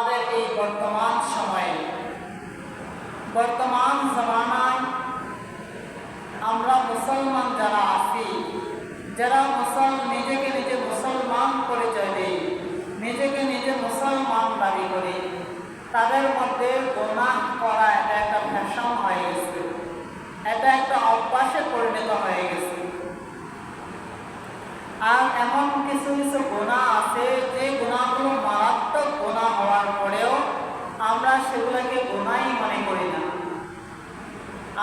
আমাদের এই বর্তমান সময়ে, বর্তমান জমানায় আমরা মুসলমান যারা আছি, যারা নিজেকে নিজে মুসলমান পরিচয় নিজেকে নিজে মুসলমান দাবি তাদের মধ্যে গোনাহ করা এটা একটা ফ্যাশন হয়ে গেছে। এটা একটা অভ্যাসে পরিণত হয়ে গেছে। আর এমন কিছু কিছু গোনা আছে, যে গোনাগুলো মারাত্মক গোনা হওয়ার পরেও আমরা সেগুলোকে গোনাই মনে করি না।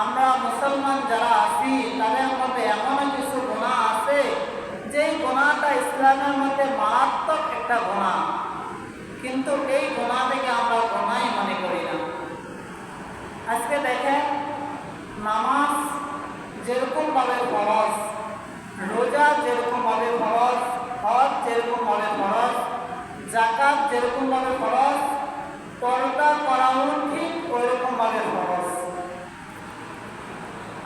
আমরা মুসলমান যারা আছি, তাদের মধ্যে এমন কিছু গোনা আছে যে গোনাটা ইসলামের মধ্যে মারাত্মক একটা গোনা। কিন্তু এই গোনা থেকে আমরা গোনাই মনে করি না। আজকে দেখেন, নামাজ যেরকমভাবে ফরজ, রোজা যেরকমভাবে ফরজ, হজ যেরকমভাবে ফরজ জাকাত যেরকমভাবে ফরজ পর্দা করাও ঠিক ওইরকমভাবে খরচ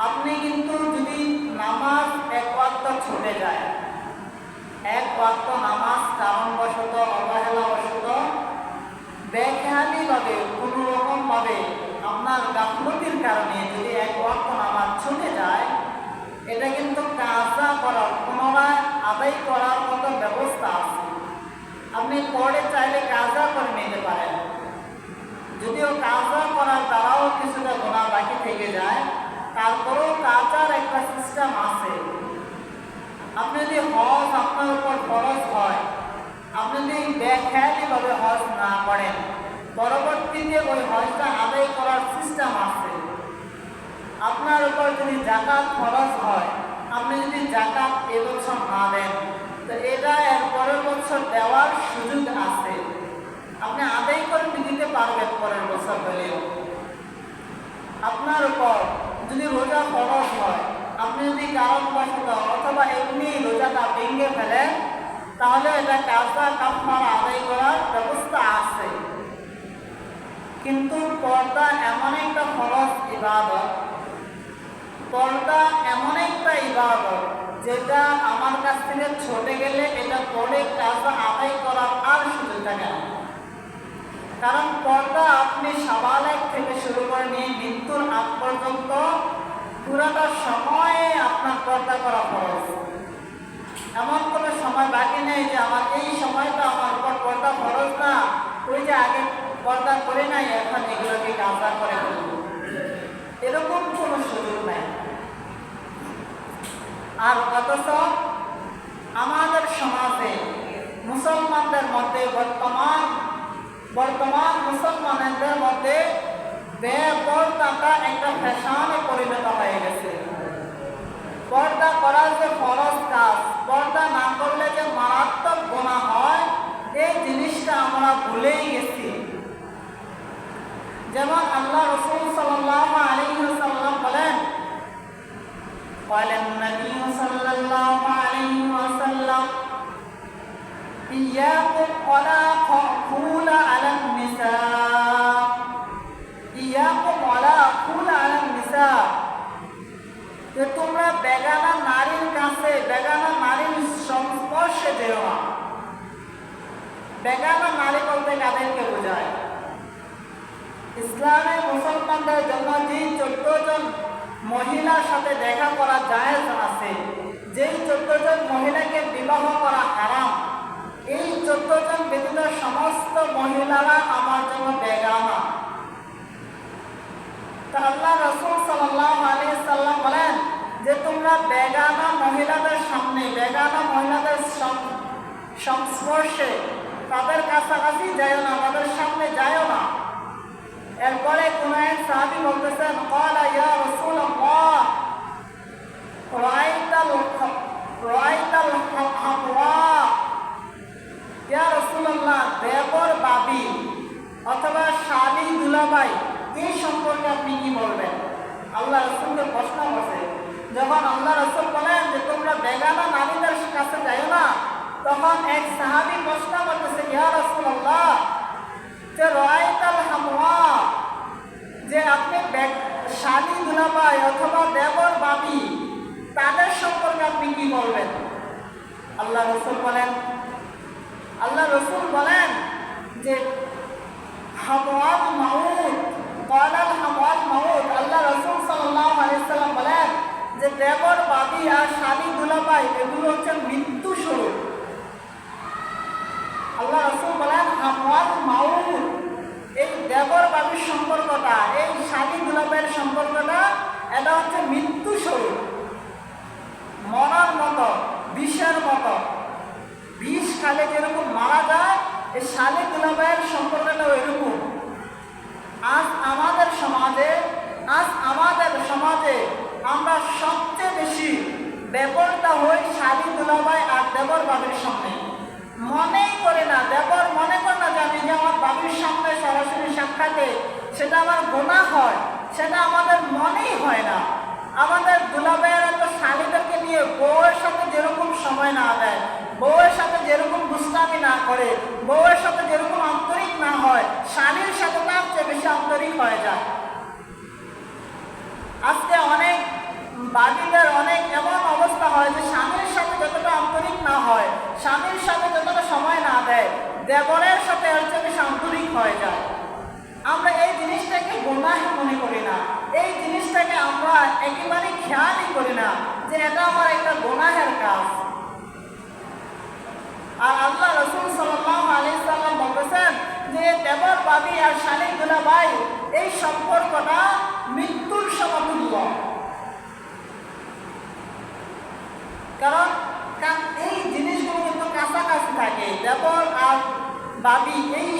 আপনি কিন্তু যদি নামাজ এক ওয়াক্ত ছুটে যায়, এক ওয়াক্ত নামাজ কারণবশত, অবহেলাবশত, বেখেয়ালিভাবে কোনো রকমভাবে আপনার গাফলতির কারণে যদি এক ওয়াক্ত নামাজ ছুটে যায়, এটা কিন্তু কাজা করার, পুনরায় আদায় করার মতো ব্যবস্থা আছে। আপনি পরে চাইলে কাজা করে নিতে পারেন। যদিও কাজা করার দ্বারাও কিছুটা গোনা বাকি থেকে যায়, তারপরেও কাজার একটা সিস্টেম আছে। আপনি যদি হজ আপনার উপর খরচ হয়, আপনি যদি বেখেয়ালিভাবে হজ না করেন, পরবর্তীতে ওই হজটা আদায় করার সিস্টেম আছে। আপনার উপর যদি জাকাত খরচ হয়, আপনি যদি জাকাত এবছর না দেন তো এটা এর পরের বছর দেওয়ার সুযোগ আছে। আপনি আদায় করে দিতে পারবেন পরের বছর হলেও আপনার উপর যদি রোজা খরচ হয়, আপনি যদি কারণবশত অথবা এমনি রোজাটা ভেঙে ফেলেন, তাহলে এটা কাজটা কাপড় আদায় করার ব্যবস্থা আছে। কিন্তু পর্দা এমন একটা খরচ ইবাদত। পর্দা এমন একটা ইবাদত যেটা আমার কাছ থেকে ছুটে গেলে এটা পরে কাজটা আদায় করার আর সুযোগ থাকে না কারণ পর্দা আপনি সাবালেক থেকে শুরু করে নিয়ে মৃত্যুর আগ পর্যন্ত পুরাটা সময়ে আপনার পর্দা করা খরচ এমন কোনো সময় বাকি নেই যে আমার এই সময়টা আমার উপর পর্দা খরচ না, ওই যে আগে পর্দা করে নাই, এখন এগুলোকে কাজা করে এরকম কোনো সুযোগ নাই। আর অথচ আমাদের সমাজে মুসলমানদের মধ্যে বর্তমান বর্তমান মুসলমানদের মধ্যে বেপর্দাটা একটা ফ্যাশনে পরিণত হয়ে গেছে। পর্দা করার যে ফরজ কাজ, পর্দা না করলে যে মারাত্মক গোনা হয়, এই জিনিসটা আমরা ভুলেই গেছি। যেমন আল্লাহ রসুল সাল্লাহ আলী সাল্লাম বলেন قال النبي صلى الله عليه وسلم إياكم ولا قول على النساء إياكم ولا قول على النساء যে তোমরা বেগানা নারীর কাছে বেগানা নারীর সংস্পর্শে যেও না বেগানা নারী বলতে কাদেরকে বোঝায় ইসলামে মুসলমানদের জন্য যে চোদ্দ জন মহিলার সাথে দেখা করা জায়েজ আছে। যেই চোদ্দ জন মহিলাকে বিবাহ করা হারাম, এই চোদ্দ জন ব্যতীত সমস্ত মহিলারা আমার জন্য বেগানা আল্লাহ রসুল সাল্লাহ আলী সাল্লাম বলেন যে তোমরা বেগানা মহিলাদের সামনে বেগানা মহিলাদের সংস্পর্শে তাদের কাছাকাছি যাইও না, তাদের সামনে যাইও না। এরপরে কোন এক সাহাবি বলতেছেন ক্বালা ইয়া রাসূলুল্লাহ রাআইতাল রাআইতাল হামওয়া ইয়া রাসূলুল্লাহ দেবর বাবি অথবা শালি দুলাভাই এই সম্পর্কে আপনি কি বলবেন? আল্লাহ রসুলকে প্রশ্ন বসে যখন আল্লাহ রসুল বলেন যে তোমরা বেগানা নারীদের কাছে যাই না, তখন এক সাহাবি প্রশ্ন করতেছে, ইয়া রাসূলুল্লাহ, যে হামওয়া যে আপনি শালি দুলাভাই অথবা দেবর বাবি তাদের সম্পর্কে আপনি কি বলবেন? আল্লাহ রসুল বলেন, আল্লাহ রসুল বলেন যে হাওয়াল মাউত কলাল হাওয়াল মাউত, আল্লাহ রসুল সাল্লাল্লাহু আলাইহি সাল্লাম বলেন যে, দেবর বাদি আর শালি দুলাভাই, এগুলো হচ্ছে মৃত্যু স্বরূপ। আল্লাহ রসুল বলেন হাওয়াল মাউত এই দেবর বাবির সম্পর্কটা, এই শালি দুলাভাইয়ের সম্পর্কটা, এটা হচ্ছে মৃত্যু স্বরূপ। মরার মতো, বিষের মতো। বিষ খালে যেরকম মারা যায়, এই শালি দুলাভাইয়ের সম্পর্কটা এরকম। আজ আমাদের সমাজে, আজ আমাদের সমাজে আমরা সবচেয়ে বেশি ব্যাপারটা হই শালি দুলাভাই আর দেবর বাবির সামনে মনেই করে না, দেবর মনে করে না যে আমি যে আমার বাবির সামনে সরাসরি সাক্ষাতে সেটা আমার গোনা হয়, সেটা আমাদের মনেই হয় না। আমাদের দুলাভাইয়েরা তো শালিদেরকে নিয়ে বউয়ের সাথে যেরকম সময় না দেয়, বউয়ের সাথে যেরকম দুষ্টামি না করে, বউয়ের সাথে যেরকম আন্তরিক না হয়, শালির সাথে তার চেয়ে বেশি আন্তরিক হয়ে যায়। আজকে অনেক বাদীদের অনেক এমন অবস্থা হয় যে স্বামীর সাথে যতটা আন্তরিক না হয়, স্বামীর সাথে যতটা সময় না দেয়, দেবরের সাথে বেশি আন্তরিক হয়ে যায়। আমরা এই জিনিসটাকে গোনাহ মনে করি না। এই জিনিসটাকে আমরা একেবারে খেয়ালই করি না যে এটা আমার একটা গোনাহের কাজ। আর আল্লাহ রসুল সাল্লাম আলি সাল্লাম বলতেছেন যে দেবর বাবি আর শালিক ভাই এই সম্পর্কটা মৃত্যুর সমতুল্য। কারণ এই জিনিসগুলো কিন্তু কাছাকাছি থাকে। দেবর আর বাবি এই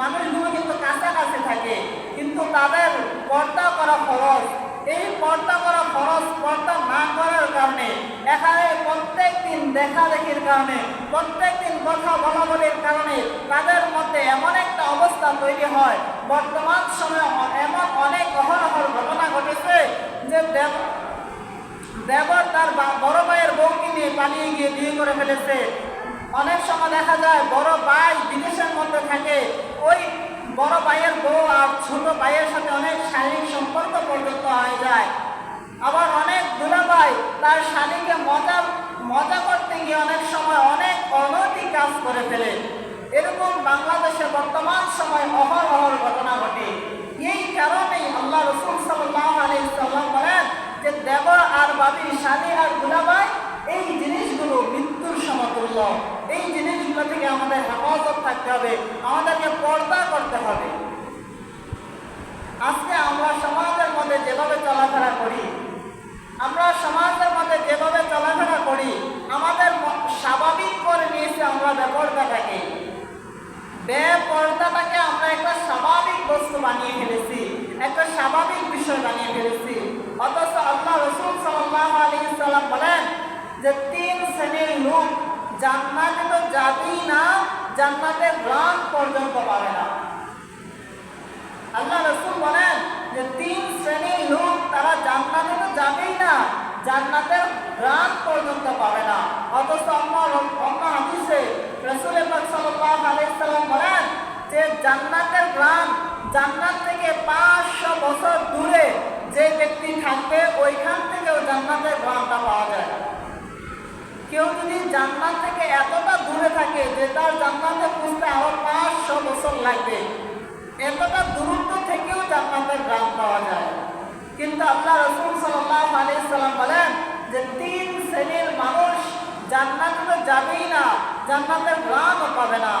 মানুষগুলো কিন্তু কাছাকাছি থাকে। কিন্তু তাদের পর্দা করা খরচ এই পর্দা করা খরচ পর্দা না করার কারণে, এখানে প্রত্যেক দিন দেখা দেখির কারণে প্রত্যেক দিন কথা বলা বলির কারণে তাদের মধ্যে এমন একটা অবস্থা তৈরি হয়। বর্তমান সময়ে এমন অনেক অহরহর ঘটনা ঘটেছে যে দেব দেবর তার বড় পালিয়ে গিয়ে বিয়ে করে ফেলেছে। অনেক সময় দেখা যায় বড় ভাই বিদেশের মধ্যে থাকে। ওই বড় ভাইয়ের বউ আর ছোট ভাইয়ের সাথে অনেক শারীরিক সম্পর্ক পর্যন্ত হয়ে যায়। আবার অনেক দুলাভাই তার শালীকে মজা মজা করতে গিয়ে অনেক সময় অনেক অনৈতিক কাজ করে ফেলে। এরকম বাংলাদেশে বর্তমান সময় অহর অহর ঘটনা ঘটে। এই কারণেই আল্লাহ রসুল সাল্লাহ আলী সাল্লাম বলেন যে দেবর আর বাবি শালী আর দুলাভাই এই জিনিসগুলো মৃত্যুর সমতুল্য। এই জিনিসগুলো থেকে আমাদের হেফাজত থাকতে হবে, আমাদেরকে পর্দা করতে হবে। আজকে আমরা সমাজের মধ্যে যেভাবে চলাফেরা করি আমরা সমাজের মধ্যে যেভাবে চলাফেরা করি আমাদের ম- স্বাভাবিক করে নিয়েছে আমরা ব্যাপারটাকে বেপর্দাটাকে আমরা একটা স্বাভাবিক বস্তু বানিয়ে ফেলেছি একটা স্বাভাবিক বিষয় বানিয়ে ফেলেছি অথচ আল্লাহ রসুল সাল্লাহ আলী সাল্লাম বলেন যে তিন শ্রেণির লোক জান্নাতে তো যাবেই না জান্নাতের গ্রাম পর্যন্ত পাবে না। আল্লাহ রসুল বলেন যে তিন শ্রেণির লোক তারা জান্নাতে তো যাবেই না, জান্নাতের গ্রাম পর্যন্ত পাবে না। অথচ অন্য হাদিসে রসুল পাক সাল্লাল্লাহু আলাইহি বলেন যে জান্নাতের গ্রাম জান্নাত থেকে পাঁচশো বছর দূরে যে ব্যক্তি থাকবে, ওইখান থেকেও জান্নাতের গ্রামটা পাওয়া যায় কেউ যদি জান্নাত থেকে এতটা দূরে থাকে যে তার জান্নাতে পৌঁছতে আরও পাঁচশো বছর লাগবে। এতটা দূরত্ব থেকেও জান্নাতের গ্রাম পাওয়া যায়। কিন্তু আল্লাহ রসুল সাল্লাহ আলাইসাল্লাম বলেন যে তিন শ্রেণির মানুষ জান্নাতে যাবেই না, জান্নাতের গ্রামও পাবে না।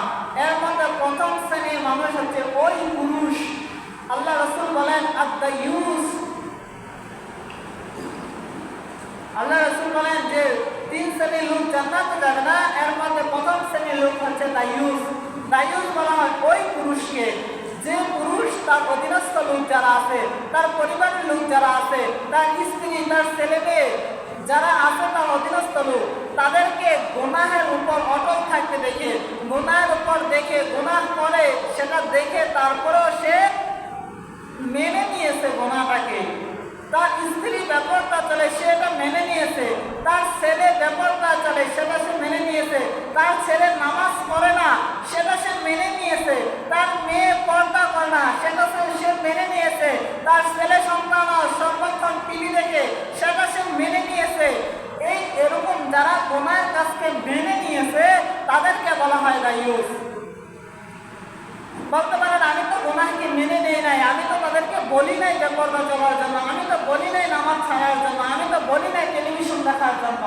এর মধ্যে প্রথম শ্রেণির মানুষ হচ্ছে ওই পুরুষ। আল্লাহ রসুল বলেন, আদ্দা ইউস। আল্লাহ রসুল বলেন যে তিন শ্রেণির লোক জান্নাতে যাবে না, এর মধ্যে প্রথম শ্রেণির লোক হচ্ছে দায়ুস। দায়ুস বলা হয় ওই পুরুষকে। যে পুরুষ তার অধীনস্থ লোক যারা আছে, তার পরিবারের লোক যারা আছে, তার স্ত্রী, তার ছেলে মেয়ে যারা আছে, তার অধীনস্থ লোক, তাদেরকে গোনাহের উপর অটল থাকতে দেখে, গুনাহের উপর দেখে, গুনাহ করে, সেটা দেখে তারপরেও সে মেনে নিয়েছে গোনাটাকে তার স্ত্রী ব্যাপারটা চলে, সে এটা মেনে নিয়েছে। তার ছেলে ব্যাপারটা চলে, সেটা সে মেনে নিয়েছে। তার ছেলে নামাজ পড়ে না, সেটা সে মেনে নিয়েছে। তার মেয়ে পর্দা করে না, সেটা সে- মেনে নিয়েছে। তার ছেলে সন্তান সর্বক্ষণ টিভি দেখে, সেটা সে মেনে নিয়েছে। এই এরকম যারা গোনার কাজকে মেনে নিয়েছে, তাদেরকে বলা হয় দায়ুস বলতে পারেন, আমি তো গুনাহকে মেনে নেই নাই। আমি তো তাদেরকে বলি নাই বেপর্দা চলার জন্য। আমি তো বলি নাই নামাজ ছাড়ার জন্য। আমি তো বলি নাই টেলিভিশন দেখার জন্য।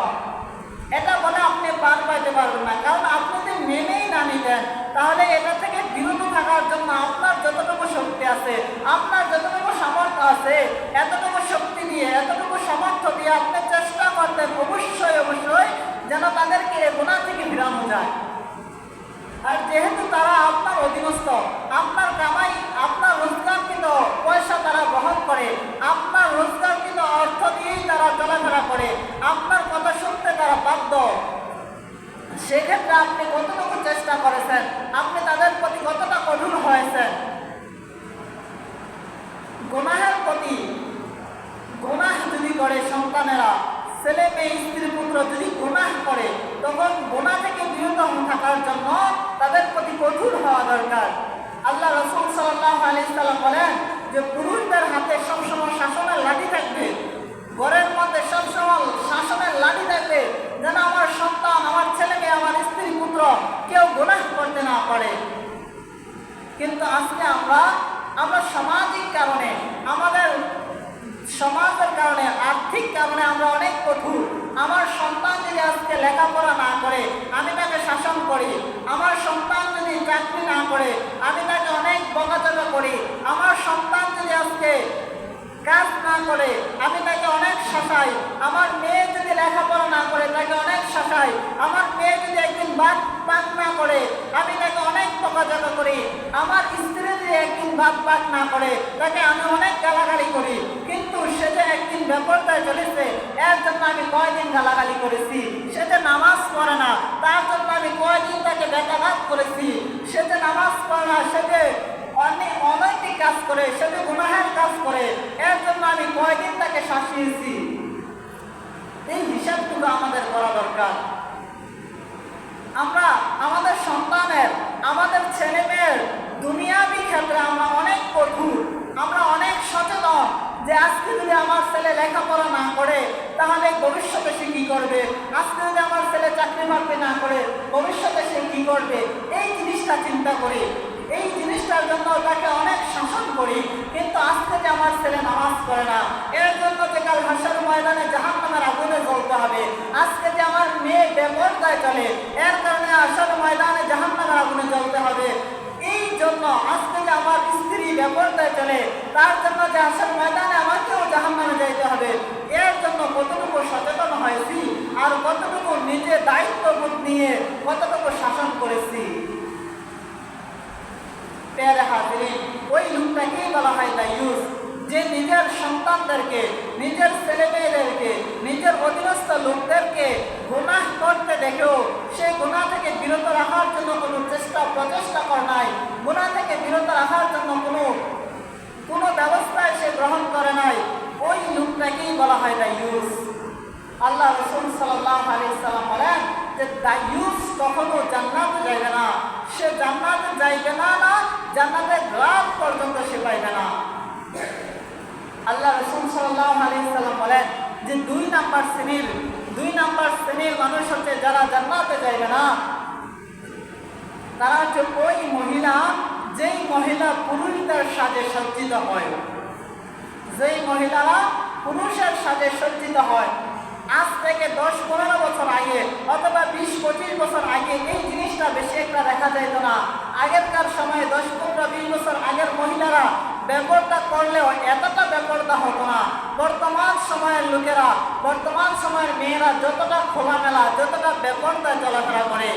এটা বলে আপনি পার পাইতে পারবেন না। কারণ আপনি যদি মেনেই না নিতেন, তাহলে এটা থেকে বিরত থাকার জন্য আপনার যতটুকু শক্তি আছে, আপনার যতটুকু সামর্থ্য আছে, এতটুকু শক্তি দিয়ে, এতটুকু সামর্থ্য দিয়ে আপনি চেষ্টা করতেন অবশ্যই অবশ্যই যেন তাদেরকে গুণা থেকে বিরানো যায়। আর যেহেতু তারা আপনার অধীনস্থ, আপনার কামাই, আপনার রোজগারকৃত পয়সা তারা গ্রহণ করে, আপনার রোজগারকৃত অর্থ দিয়েই তারা চলাফেরা করে, আপনার কথা শুনতে তারা বাধ্য। সেক্ষেত্রে আপনি কতটুকু চেষ্টা করেছেন? আপনি তাদের প্রতি কতটা কঠোর হয়েছেন? গুনাহের প্রতি গুনাহ যদি করে সন্তানেরা ছেলে মেয়ে, স্ত্রী, পুত্র যদি গুনাহ করে, তখন গুনাহ থেকে বিরত থাকার জন্য তাদের প্রতি কঠোর হওয়া দরকার। আল্লাহ রসুল সাল্লাহ আলি বলেন যে, পুরুষদের হাতে সবসময় শাসনের লাঠি থাকবে, ঘরের মধ্যে সবসময় শাসনের লাঠি থাকবে, যেন আমার সন্তান, আমার ছেলে মেয়ে, আমার স্ত্রী, পুত্র কেউ গুনাহ করতে না পারে। কিন্তু আজকে আমরা আমরা সামাজিক কারণে আমাদের সমাজের কারণে, আর্থিক কারণে আমরা অনেক কঠোর। আমার সন্তান যদি আজকে লেখাপড়া না করে, আমি তাকে শাসন করি। আমার সন্তান যদি চাকরি না করে, আমি তাকে অনেক বকাচকা করি। আমার সন্তান যদি আজকে কাজ না করে, আমি তাকে অনেক শাসাই। আমার মেয়ে যদি লেখাপড়া না করে, তাকে অনেক শাসাই। আমার মেয়ে যদি একদিন ভাত পাক না করে, আমি তাকে অনেক বকাঝকা করি। আমার স্ত্রী যদি একদিন পাক না করে, তাকে আমি অনেক গালাগালি করি। কিন্তু সে যে একদিন ব্যাপারটায় চলেছে, এর জন্য আমি কয়দিন গালাগালি করেছি? সে যে নামাজ পড়ে না, তার জন্য আমি কয়দিন তাকে বেকাঘাত করেছি? সে যে নামাজ পড়ে না, সে যে অনেক অনৈতিক কাজ করে, সে যে কাজ করে, এর জন্য আমি কয়দিন তাকে শাসিয়েছি? এই হিসাবটুকু আমাদের করা দরকার। আমরা আমাদের সন্তানের, আমাদের ছেলে মেয়ের দুনিয়াবি ক্ষেত্রে আমরা অনেক কঠোর, আমরা অনেক সচেতন যে আজকে যদি আমার ছেলে লেখাপড়া না করে, তাহলে ভবিষ্যতে সে কী করবে? আজকে যদি আমার ছেলে চাকরি বাকরি না করে, ভবিষ্যতে সে কী করবে? এই জিনিসটা চিন্তা করি। এই জিনিসটার জন্য তাকে অনেক শাসন করি, কিন্তু আজকে যে আমার ছেলে নামাজ পড়ে না, এর জন্য যে কাল হাসার ময়দানে জাহান নামের আগুনে জ্বলতে হবে, আজকে যে আমার মেয়ে বেপরদায় চলে, এর কারণে আসার ময়দানে জাহান নামের আগুনে জ্বলতে হবে। জন্য আজকে যে আমার স্ত্রী বেপরদায় চলে। তার জন্য যে আসার ময়দানে আমাকেও জাহান নামে যাইতে হবে, এর জন্য কতটুকু সচেতন হয়েছি আর কতটুকু নিজে দায়িত্ববোধ নিয়ে কতটুকু শাসন করেছি। পেয়ারে হাজিরিন, ওই লোকটাকেই বলা হয় দায়ুস। যে নিজের সন্তানদেরকে, নিজের ছেলে মেয়েদেরকে নিজের অধীনস্থ লোকদেরকে গুনাহ করতে দেখেও সে গুনাহ থেকে বিরত রাখার জন্য কোনো চেষ্টা, প্রচেষ্টা করে নাই। গুনাহ থেকে বিরত রাখার জন্য কোনো কোনো ব্যবস্থায় সে গ্রহণ করে নাই। ওই লোকটাকেই বলা হয় না দায়ুস আল্লাহ রসুল সাল্লাহ আলি সাল্লাম বলেন যে দায়ুস কখনো জান্নাতে যাইবে না। সে জান্নাতে যাইবে না না, জান্নাতের রাত পর্যন্ত সে পাইবে না। আল্লাহ রসুল সাল্লাহ বলেন যে দুই নাম্বার শ্রেণির, দুই নাম্বার শ্রেণির মানুষ হচ্ছে যারা জান্নাতে যাইবে না। তারা হচ্ছে ওই মহিলা, যেই মহিলা পুরুষদের সাজে সজ্জিত হয়। যেই মহিলারা পুরুষের সাথে সজ্জিত হয়, আজ থেকে দশ পনেরো বছর আগে অথবা বিশ পঁচিশ বছর আগে এই জিনিসটা বেশি একটা দেখা যাইত না। আগেরকার সময়ে দশ পনেরো বিশ বছর আগের মহিলারা ব্যাপারটা করলেও এতটা ব্যবহারটা হতো না। বর্তমান সময়ের লোকেরা, বর্তমান সময়ের মেয়েরা যতটা খোলামেলা, যতটা ব্যাপারটা চলাফেরা করে।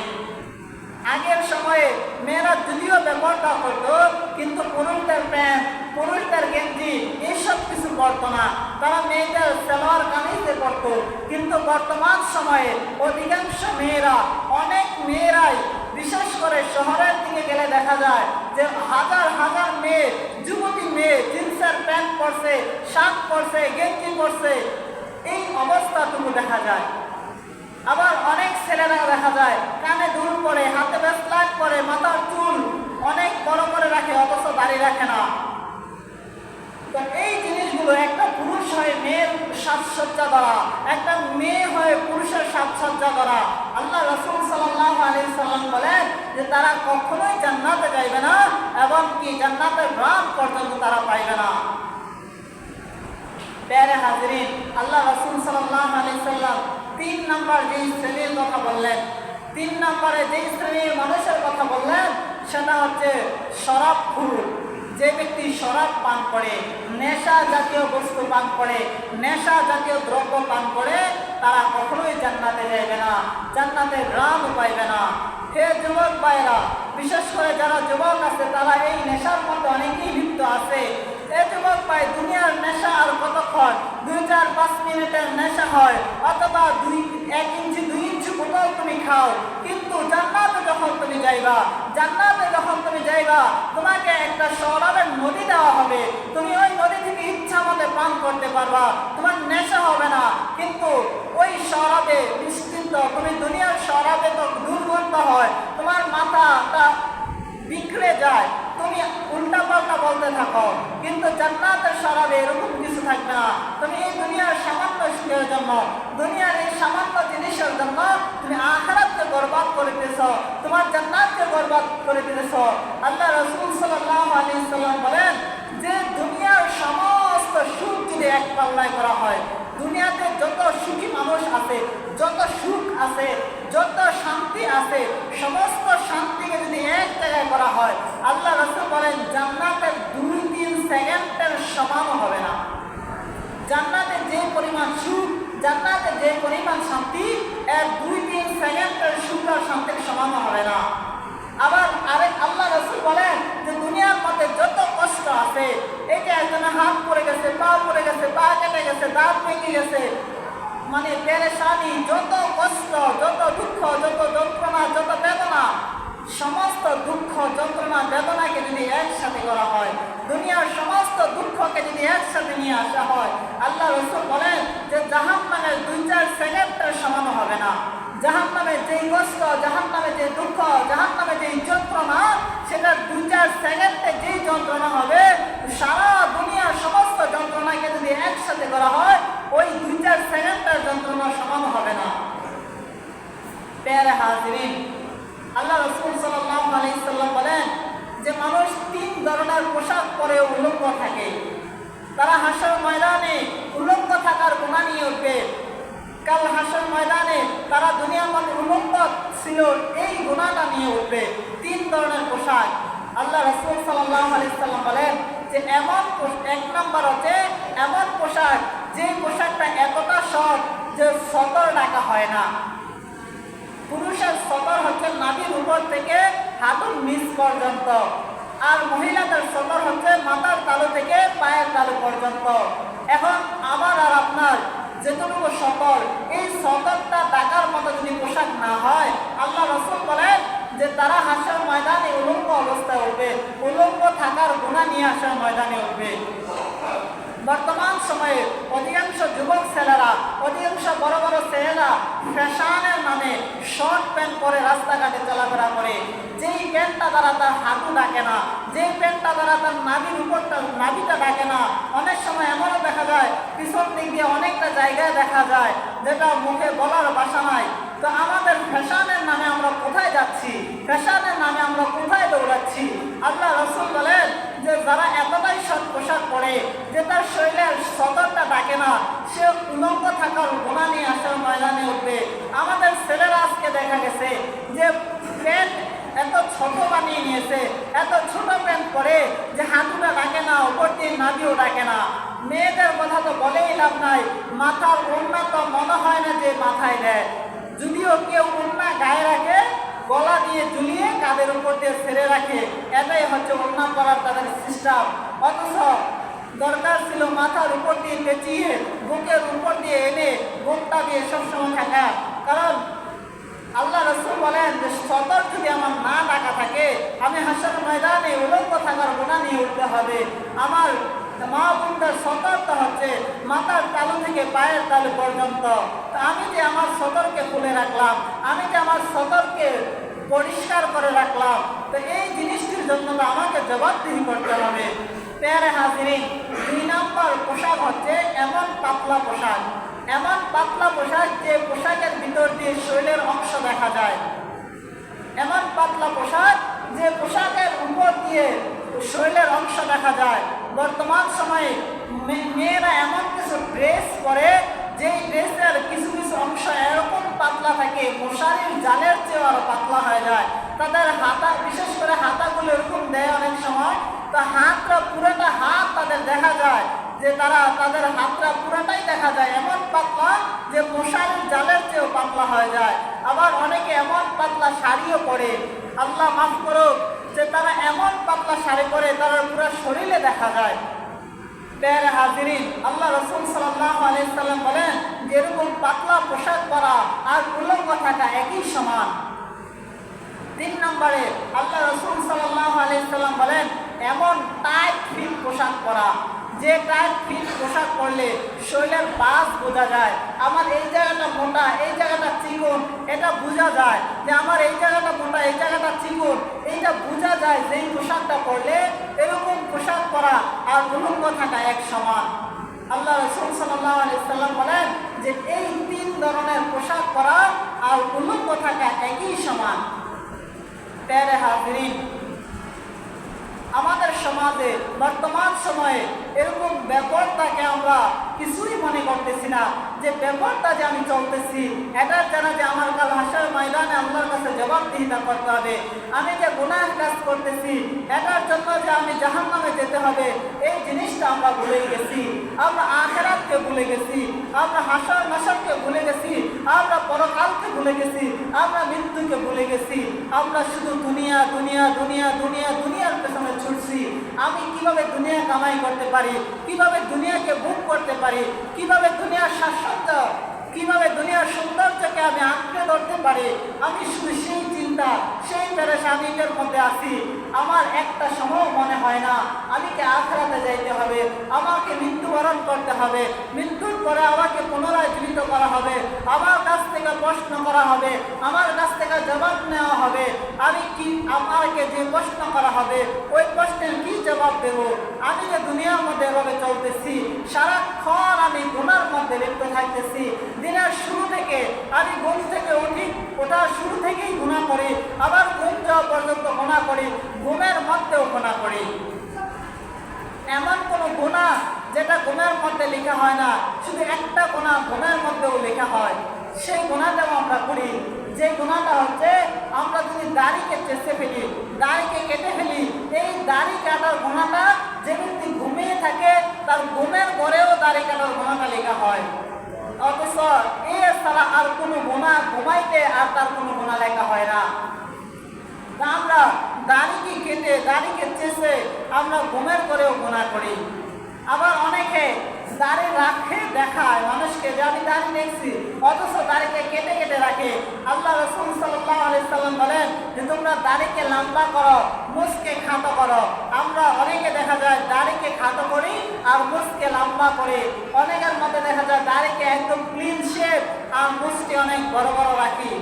আগের সময়ে মেয়েরা যদিও ব্যবহারটা করতো, কিন্তু পুরুষদের প্যান্ট, পুরুষদের গেঞ্জি এইসব কিছু পরতো না। তারা মেয়েদের সেলোয়ার কামিজে পরতো। কিন্তু বর্তমান সময়ে অধিকাংশ মেয়েরা, অনেক মেয়েরাই বিশেষ করে শহরের দিকে গেলে দেখা যায় যে হাজার হাজার মেয়ে, যুবতী মেয়ে, জিন্সের প্যান্ট পরছে, শার্ট পরছে, গেঞ্জি পরছে। এই অবস্থা অবস্থাটুকু দেখা যায়। আবার অনেক ছেলেরা দেখা যায়, কানে দুল পরে, হাতে ব্যাসলাইট পরে, মাথার চুল অনেক বড় করে রাখে, অথচ দাঁড়িয়ে রাখে না। তো এই জিনিসগুলো একটা পুরুষ হয়ে মেয়ের সাজসজ্জা করা একটা মেয়ে হয়ে পুরুষের সাজসজ্জা আল্লাহ রসুল সাল্লাহ আলী সাল্লাম বলেন যে তারা কখনোই জান্নাতে যাইবে না এবং কি জান্নাতের রাম পর্যন্ত তারা পাইবে না। প্যারে হাজরিন, আল্লাহ রসুল সাল্লাহ আলী সাল্লাম তিন নম্বর যেই শ্রেণির কথা বললেন, তিন নম্বরে যেই শ্রেণির মানুষের কথা বললেন, সেটা হচ্ছে শরাব ফুল যে ব্যক্তি শরাব পান করে, নেশা জাতীয় বস্তু পান করে, নেশা জাতীয় দ্রব্য পান করে, তারা কখনোই জান্নাতে যাইবে না জান্নাতে গ্রাম পাইবে না। হে যুবক ভাইরা বিশেষ করে যারা যুবক আছে, তারা এই নেশার মধ্যে অনেকেই লিপ্ত আছে। এ যুবক ভাই, দুনিয়ার নেশা আর কতক্ষণ? দুই চার পাঁচ মিনিটের নেশা হয়, অথবা দুই, এক ইঞ্চি, দুই ইঞ্চি বোতল তুমি খাও। কিন্তু জান্নাতে যখন তুমি যাইবা, জান্নাতে যখন তুমি যাইবা, তোমাকে একটা শরাবের নদী দেওয়া হবে। তুমি ওই নদী থেকে ইচ্ছা মতে পান করতে পারবা, তোমার নেশা হবে না। কিন্তু ওই শরাবে নিশ্চিন্ত, তুমি দুনিয়ার শরাবে তো দুর্গন্ধ হয়। তোমার মাথাটা বিগড়ে যায়। তুমি উল্টা পাল্টা বলতে থাকো। কিন্তু জান্নাতের শরাবে এরকম কিছু থাকবে না। তুমি এই দুনিয়ার সামান্য জন্য, দুনিয়ার এই সামান্য জিনিসের জন্য তুমি আখরাতকে বরবাদ করে দিয়েছ। তোমার জান্নাতকে বরবাদ করে দিয়েছ। আল্লাহ রসুল সাল্লাহ আলী সাল্লাম বলেন, যে দুনিয়ার সমস্ত সুখ যদি এক পাল্লায় করা হয় দুনিয়াতে যত সুখী মানুষ আছে, যত সুখ আছে, যত শান্তি আছে, সমস্ত শান্তিকে যদি এক জায়গায় করা হয়, আল্লাহ রসুল বলেন, জান্নাতের দুই তিন সেকেন্ডের সমান হবে না। জান্নাতে যে পরিমাণ সুখ, জান্নাতে যে পরিমাণ শান্তি, এর দুই তিন সেকেন্ডের সুখ আর শান্তির সমান হবে না। আবার আরেক আল্লাহ রসুল বলেন যে, দুনিয়ার মধ্যে যত কষ্ট আছে। যে একজনের হাত পড়ে গেছে, পা পড়ে গেছে, পা কেটে গেছে, দাঁত ভেঙে গেছে। মানে পেরেশানি, যত কষ্ট, যত দুঃখ, যত যন্ত্রণা, যত বেদনা, সমস্ত দুঃখ, যন্ত্রণা, বেদনাকে যদি একসাথে করা হয়, দুনিয়ার সমস্ত দুঃখকে যদি একসাথে নিয়ে আসা হয়, আল্লাহ রসুল বলেন যে জাহান নামের দুই চার সেকেন্ডের সমান হবে না। জাহান নামে যেই কষ্ট জাহান নামে যে দুঃখ জাহান নামে যেই যন্ত্রণা, সেটা দুই চার সেকেন্ডে যেই যন্ত্রণা হবে সারা দুনিয়ার সমস্ত যন্ত্রণাকে যদি একসাথে করা হয় ওই দুই চার সেকেন্ডের যন্ত্রণা সমান হবে না প্যারে হাজিরিন আল্লাহ রসুল সাল্লাহ আলাইসাল্লাম বলেন যে মানুষ তিন ধরনের পোশাক পরে উলঙ্গ থাকে তারা হাসর ময়দানে উলঙ্গ থাকার গুণা নিয়ে উঠবে কাল হাসর ময়দানে তারা দুনিয়ার মধ্যে উলঙ্গ ছিল এই গুণাটা নিয়ে উঠবে তিন ধরনের পোশাক আল্লাহ রসুল সাল্লাহ আলাইসাল্লাম বলেন যে এমন পোশ- এক নম্বর হচ্ছে এমন পোশাক যে পোশাকটা এতটা শর্ট যে সতর ডাকা হয় না পুরুষের সতর হচ্ছে নাভির উপর থেকে হাঁটুর নিচ পর্যন্ত আর মহিলাদের সতর হচ্ছে মাথার তালু থেকে তালু পর্যন্ত। এখন আমার আর আপনার যেটুকু সকল এই সতর্কটা ডাকার মতো যদি পোশাক না হয়, আল্লাহ রসুল বলেন যে তারা হাসার ময়দানে উলঙ্গ অবস্থায় উঠবে, উলঙ্গ থাকার গুণা নিয়ে আসার ময়দানে উঠবে। বর্তমান সময়ে অধিকাংশ যুবক ছেলেরা, অধিকাংশ বড় বড় ছেলেরা ফ্যাশনের নামে শর্ট প্যান্ট পরে রাস্তাঘাটে চলাফেরা করে। যেই প্যান্টটা দ্বারা তার হাঁটু ডাকে না, যেই প্যান্টটা দ্বারা তার নাভির উপরটা, নাভিটা ডাকে না, অনেক সময় এমনও দেখা যায়, পিছন দিক দিয়ে অনেকটা জায়গায় দেখা যায়, যেটা মুখে বলার বাসা নাই। তো আমাদের ফ্যাশনের নামে আমরা কোথায় যাচ্ছি? ফ্যাশনের নামে আমরা কোথায় দৌড়াচ্ছি? আল্লাহ রসুল বলেন যে যারা এতটাই সৎ পোশাক পরে, যে তার শরীরের সদরটা ডাকে না, সে উলঙ্গ থাকার গোনা নিয়ে আসার ময়দানে উঠবে। আমাদের ছেলেরা আজকে দেখা গেছে যে প্যান্ট এত ছোট বানিয়ে নিয়েছে, এত ছোট প্যান্ট পরে যে হাঁটুটা ডাকে না, উপর দিয়ে নাবিও ডাকে না। মেয়েদের কথা তো বলেই লাভ নাই, মাথার ওড়না তো মনে হয় না যে মাথায় দেয় যদিও কেউ ওড়না গায়ে রাখে গলা দিয়ে ঝুলিয়ে কাদের উপর দিয়ে ছেড়ে রাখে। এটাই হচ্ছে ওড়না করার তাদের সিস্টেম। অথচ দরকার ছিল মাথার উপর দিয়ে পেঁচিয়ে, বুকের উপর দিয়ে এনে বুকটা দিয়ে সবসময় থাকা। কারণ আল্লাহ রসুল বলেন যে সতর যদি আমার না ডাকা থাকে, আমি হাসার ময়দানে উলঙ্গ থাকার গোনা নিয়ে উঠতে হবে। আমার মা বোনদের সতর্কতা হচ্ছে মাথার তালু থেকে পায়ের তালু পর্যন্ত। আমি যে আমার সতর্কে খুলে রাখলাম, আমি যে আমার সতর্কে পরিষ্কার করে রাখলাম, তো এই জিনিসটির জন্য আমাকে জবাবদিহি করতে হবে। পেয়ারে হাজিরিন, দুই নম্বর পোশাক হচ্ছে এমন পাতলা পোশাক। এমন পাতলা পোশাক যে পোশাকের ভিতর দিয়ে শরীরের অংশ দেখা যায়। এমন পাতলা পোশাক যে পোশাকের উপর দিয়ে শরীরের অংশ দেখা যায়। বর্তমান সময়ে মেয়েরা এমন কিছু ড্রেস পরে, যেই ড্রেসের কিছু কিছু অংশ এরকম পাতলা থাকে, মশারির জালের চেয়েও আরও পাতলা হয়ে যায়। তাদের হাতা, বিশেষ করে হাতাগুলো এরকম দেয় অনেক সময়। তো হাতটা পুরোটা হাত তাদের দেখা যায়, যে তারা, তাদের হাতটা পুরোটাই দেখা যায়। এমন পাতলা যে মশারির জালের চেয়েও পাতলা হয়ে যায়। আবার অনেকে এমন পাতলা শাড়িও পরে। আল্লাহ মাফ করুক। যে তারা এমন পাতলা শাড়ি পরে তারা পুরো শরীরে দেখা যায়। তের হাজিরিন আল্লাহ রসুল সাল্লাহ আলাইসাল্লাম বলেন, যেরকম পাতলা পোশাক পরা আর উলঙ্গ থাকা একই সমান। তিন নম্বরে, আল্লাহ রসুল সাল্লাহ আলাইসাল্লাম বলেন, এমন টাইট ফিট পোশাক পরা। যে টাইট ফিট পোশাক পরলে শরীরের বাস বোঝা যায়। আমার এই জায়গাটা মোটা, এই জায়গাটা চিকন এটা বোঝা যায় যে আমার এই জায়গাটা মোটা, এই জায়গাটা চিকন এইটা বোঝা যায় যেই পোশাকটা পরলে এরকম পোশাক পরা আর উলঙ্গ থাকা এক সমান। আল্লাহ রসুল সাল্লাহ আলাইসাল্লাম বলেন যে এই তিন ধরনের পোশাক পরা আর উলঙ্গ থাকা একই সমান। হাজরিন আমাদের সমাজে, বর্তমান সময়ে এরকম ব্যাপারটাকে আমরা কিছুই মনে করতেছি না। যে ব্যাপারটা যে আমি চলতেছি, এটার জানা যে আমার কাল হাসার ময়দানে আল্লাহর কাছে জবাবদিহিতা করতে হবে। আমি যে গুনাহ কাজ করতেছি, এটার জন্য যে আমি জাহান নামে যেতে হবে, এই জিনিসটা আমরা ভুলে গেছি। আমরা আখেরাতকে ভুলে গেছি। আমরা হাসার নাসারকে ভুলে গেছি। আমরা পরকালকে ভুলে গেছি, আমরা মৃত্যুকে ভুলে গেছি, আমরা শুধু দুনিয়া দুনিয়া দুনিয়া দুনিয়া, দুনিয়ার পেছনে ছুটছি। আমি কীভাবে দুনিয়া কামাই করতে পারি? কীভাবে দুনিয়াকে বুক করতে পারি? কীভাবে দুনিয়ার স্বাচ্ছন্দ্য কীভাবে দুনিয়ার সৌন্দর্যকে আমি আঁকড়ে ধরতে পারি? আমি শুধু সেই চিন্তা, সেই পেরেশানিদের মধ্যে আছি। আমার একটা সময় মনে হয় না আমি কি আখড়াতে যাইতে হবে, আমাকে মৃত্যুবরণ করতে হবে। মৃত্যুর পরে আমাকে পুনরায় জীবিত করা হবে, আমার কাছ থেকে প্রশ্ন করা হবে, আমার কাছ থেকে জবাব নেওয়া হবে, আমি কি আমাকে যে প্রশ্ন করা হবে, ওই প্রশ্নের কি জবাব দেব? আমি যে দুনিয়ার মধ্যে এভাবে চলতেছি, সারাক্ষণ আমি গুণার মধ্যে লিপ্ত থাকতেছি, দিনের শুরু থেকে আমি ঘুম থেকে উঠি, ওঠার শুরু থেকেই গুণা করি আবার ঘুম যাওয়া পর্যন্ত গুণা করি ঘুমের মধ্যেও গুণা করি এমন কোনো গুণা যেটা গুণের মধ্যে লেখা হয় না, শুধু একটা গুণা গুণের মধ্যেও লেখা হয়। সেই গুণাটাও আমরা করি। যে গুণাটা হচ্ছে, আমরা যদি দাড়িকে চেষে ফেলি, দাড়িকে কেটে ফেলি, এই দাড়ি কাটার গুণাটা যে ব্যক্তি ঘুমিয়ে থাকে, তার ঘুমের ঘরেও দাড়ি কাটার গুণাটা লেখা হয়। অথচ এ ছাড়া আর কোনো গুণা ঘুমাইতে আর তার কোনো গুণা লেখা হয় না। আমরা দাড়িকে কেটে, দাড়িকে চেষে আমরা ঘুমের করেও গুণা করি। আবার অনেকে দাড়ি রাখে দেখায় মানুষকে যে আমি দাড়ি দেখছি, অথচ দাড়িকে কেটে কেটে রাখে। আল্লাহ রসুল সাল্লাহ আলাইসাল্লাম বলেন যে, তোমরা দাড়িকে লম্বা করো, মুসকে খাটো করো। আমরা অনেকে দেখা যায় দাড়িকে খাটো করি আর মুসকে লম্বা করি। অনেকের মধ্যে দেখা যায় দাড়িকে একদম ক্লিন শেপ আর মুসকে অনেক বড় বড় রাখি।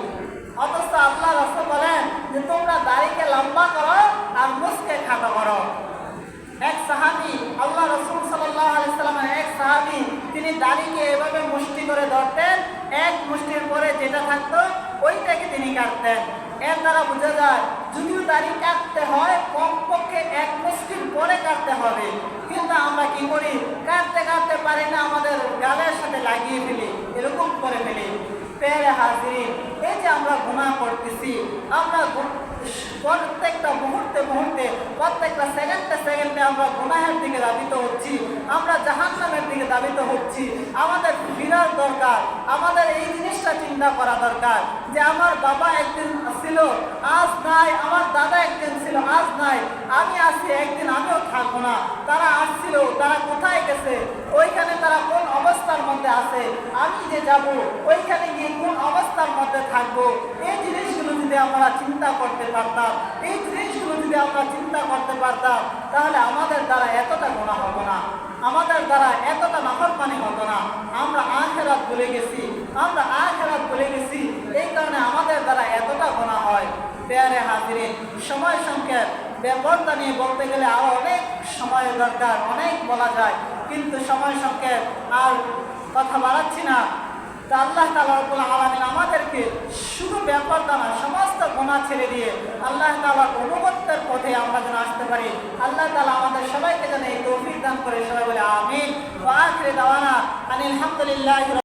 অথচ আল্লাহ রসুল বলেন যে, তোমরা দাড়িকে লম্বা করো আর মুসকে খাটো করো। এক সাহাবি আল্লাহ রসুল সাল্লাহ আলাইসাল্লামের এক সাহাবি তিনি দাড়িকে এভাবে মুষ্টি করে ধরতেন, এক মুষ্টির পরে যেটা থাকতো, ওইটাকে তিনি কাটতেন। এর দ্বারা বোঝা যায়, যদিও দাড়ি কাটতে হয়, কমপক্ষে এক মুষ্টির পরে কাটতে হবে। কিন্তু আমরা কি করি? কাটতে কাটতে পারি না, আমাদের গালের সাথে লাগিয়ে ফেলি, এরকম করে ফেলি। পেরে হাজির। এই যে আমরা গুণা করতেছি, আমরা প্রত্যেকটা মুহূর্তে মুহূর্তে, প্রত্যেকটা সেকেন্ডে সেকেন্ডে আমরা গুনাহের দিকে দাবিত হচ্ছি। আমরা জাহান্নামের দিকে দাবিত হচ্ছি। আমাদের ফিরার দরকার, আমাদের এই জিনিসটা চিন্তা করা দরকার যে আমার বাবা একদিন ছিল, আজ নাই, আমার দাদা একদিন ছিল, আজ নাই, আমি আছি, একদিন আমিও থাকব না। তারা আসছিল, তারা কোথায় গেছে, ওইখানে তারা কোন অবস্থার মধ্যে আছে, আমি যে যাব, ওইখানে গিয়ে কোন অবস্থার মধ্যে থাকব, এই জিনিসগুলো যদি আমরা চিন্তা করতে পারতাম, এই জিনিসগুলো যদি আমরা চিন্তা করতে পারতাম, তাহলে আমাদের দ্বারা এতটা গোনা হতো না। আমাদের দ্বারা এতটা নাফর পানি হতো না। আমরা আখেরাত ভুলে গেছি। আমরা আখেরাত ভুলে গেছি। এই কারণে আমাদের দ্বারা এতটা গোনা হয়। পেয়ারে হাজিরে, সময় সংক্ষেপ ব্যাপারটা নিয়ে বলতে গেলে আরও অনেক সময়ের দরকার, অনেক বলা যায়। কিন্তু সময় সংক্ষেপ আর কথা বাড়াচ্ছি না। তা আল্লাহ তালা রব্বুল আলমিন আমাদেরকে শুধু ব্যাপার দানা সমস্ত গোনা ছেড়ে দিয়ে আল্লাহ তালার অনুগত্যের পথে আমরা যেন আসতে পারি। আল্লাহ তালা আমাদের সবাইকে যেন এই তৌফিক দান করে সবাই বলে আমিন। বা আখরে দাওয়ানা আনিল হামদুলিল্লাহি